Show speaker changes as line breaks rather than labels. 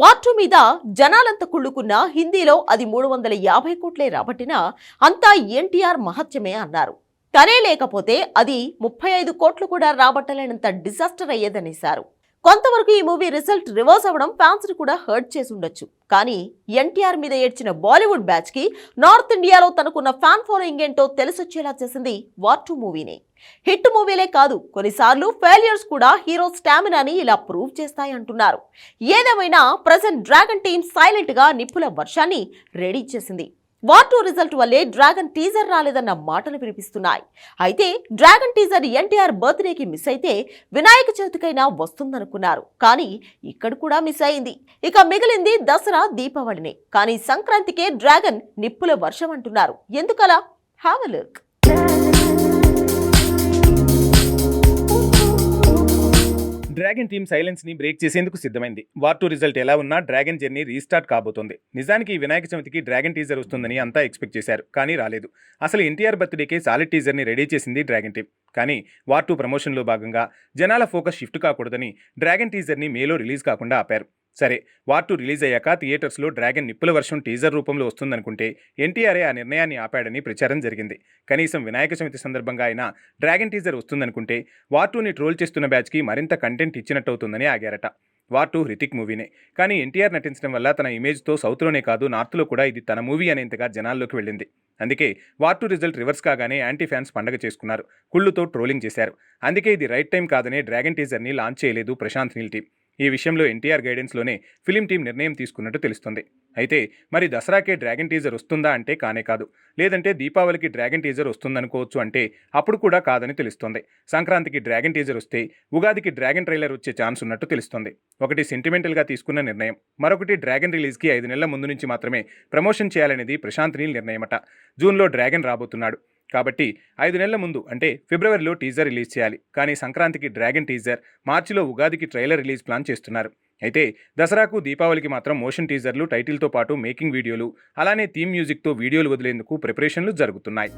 వాటు మీద జనాలంత కుళ్ళుకున్న హిందీలో అది మూడు వందల యాభై కోట్లే రాబట్టినా అంతా ఎన్టీఆర్ మహత్యమే అన్నారు. తనే లేకపోతే అది ముప్పై ఐదు కోట్లు కూడా రాబట్టలేనంత డిజాస్టర్ అయ్యేదనేశారు. కొంతవరకు ఈ మూవీ రిజల్ట్ రివర్స్ అవ్వడం ఫ్యాన్స్ని కూడా హర్ట్ చేసి ఉండొచ్చు. కానీ ఎన్టీఆర్ మీద ఏడ్చిన బాలీవుడ్ బ్యాచ్కి నార్త్ ఇండియాలో తనకున్న ఫ్యాన్ ఫాలోయింగ్ ఏంటో తెలిసొచ్చేలా చేసింది వార్ టూ మూవీని. హిట్ మూవీలే కాదు కొన్నిసార్లు ఫెయిలియర్స్ కూడా హీరో స్టామినాని ఇలా ప్రూవ్ చేస్తాయి అంటున్నారు ఏదేమైనా ప్రజెంట్ డ్రాగన్ టీమ్ సైలెంట్గా నిప్పుల వర్షాన్ని రెడీ చేసింది. వార్ టూ రిజల్ట్ వల్లే డ్రాగన్ టీజర్ రాలేదన్న మాటలు వినిపిస్తున్నాయి. అయితే డ్రాగన్ టీజర్ ఎన్టీఆర్ బర్త్డేకి మిస్ అయితే వినాయక చవితికైనా వస్తుందనుకున్నారు. కానీ ఇక్కడ కూడా మిస్ అయింది. ఇక మిగిలింది దసరా దీపావళినే. కానీ సంక్రాంతికే డ్రాగన్ నిప్పుల వర్షం అంటున్నారు. ఎందుకలా? Have a look
dragon team సైలెన్స్ని break చేసేందుకు సిద్ధమైంది. వార్ టూ రిజల్ట్ ఎలా ఉన్నా డ్రాగన్ జర్నీ రీస్టార్ట్ కాబోతోంది. నిజానికి వినాయక చవితికి డ్రాగన్ టీజర్ వస్తుందని అంతా ఎక్స్పెక్ట్ చేశారు కానీ రాలేదు. అసలు ఎన్టీఆర్ బర్త్డేకే సాలిడ్ టీజర్ని రెడీ చేసింది డ్రాగన్ టీమ్. కానీ వార్ టూ ప్రమోషన్లో భాగంగా జనాల ఫోకస్ షిఫ్ట్ కాకూడదని డ్రాగన్ టీజర్ని మేలో రిలీజ్ కాకుండా ఆపారు. సరే వార్ టూ రిలీజ్ అయ్యాక థియేటర్స్లో డ్రాగన్ నిప్పుల వర్షం టీజర్ రూపంలో వస్తుందనుకుంటే ఎన్టీఆర్ఏ ఆ నిర్ణయాన్ని ఆపాడని ప్రచారం జరిగింది. కనీసం వినాయక చవితి సందర్భంగా అయినా డ్రాగన్ టీజర్ వస్తుందనుకుంటే వార్ టూని ట్రోల్ చేస్తున్న బ్యాచ్కి మరింత కంటెంట్ ఇచ్చినట్టవుతుందని ఆగారట. వార్ టూ హృతిక్ మూవీనే. కానీ ఎన్టీఆర్ నటించడం వల్ల తన ఇమేజ్తో సౌత్లోనే కాదు నార్త్లో కూడా ఇది తన మూవీ అనేంతగా జనాల్లోకి వెళ్ళింది. అందుకే వార్ టూ రిజల్ట్ రివర్స్ కాగానే యాంటీ ఫ్యాన్స్ పండగ చేసుకున్నారు. కుళ్ళుతో ట్రోలింగ్ చేశారు. అందుకే ఇది రైట్ టైం కాదనే డ్రాగన్ టీజర్ని లాంచ్ చేయలేదు ప్రశాంత్ నీల్ టీం ఈ విషయంలో ఎన్టీఆర్ గైడెన్స్లోనే ఫిలిం టీం నిర్ణయం తీసుకున్నట్టు తెలుస్తుంది. అయితే మరి దసరాకే డ్రాగన్ టీజర్ వస్తుందా అంటే కానే కాదు. లేదంటే దీపావళికి డ్రాగన్ టీజర్ వస్తుందనుకోవచ్చు అంటే అప్పుడు కూడా కాదని తెలుస్తుంది. సంక్రాంతికి డ్రాగన్ టీజర్ వస్తే ఉగాదికి డ్రాగన్ ట్రైలర్ వచ్చే ఛాన్స్ ఉన్నట్టు తెలుస్తుంది. ఒకటి సెంటిమెంటల్గా తీసుకున్న నిర్ణయం. మరొకటి డ్రాగన్ రిలీజ్కి ఐదు నెలల ముందు నుంచి మాత్రమే ప్రమోషన్ చేయాలనేది ప్రశాంత్ నీల్ నిర్ణయమట. జూన్లో డ్రాగన్ రాబోతున్నాడు. కాబట్టి ఐదు నెలల ముందు అంటే ఫిబ్రవరిలో టీజర్ రిలీజ్ చేయాలి. కానీ సంక్రాంతికి డ్రాగన్ టీజర్ మార్చిలో ఉగాదికి ట్రైలర్ రిలీజ్ ప్లాన్ చేస్తున్నారు. అయితే దసరాకు దీపావళికి మాత్రం మోషన్ టీజర్లు టైటిల్తో పాటు మేకింగ్ వీడియోలు అలానే థీమ్ మ్యూజిక్తో వీడియోలు వదిలేందుకు ప్రిపరేషన్లు జరుగుతున్నాయి.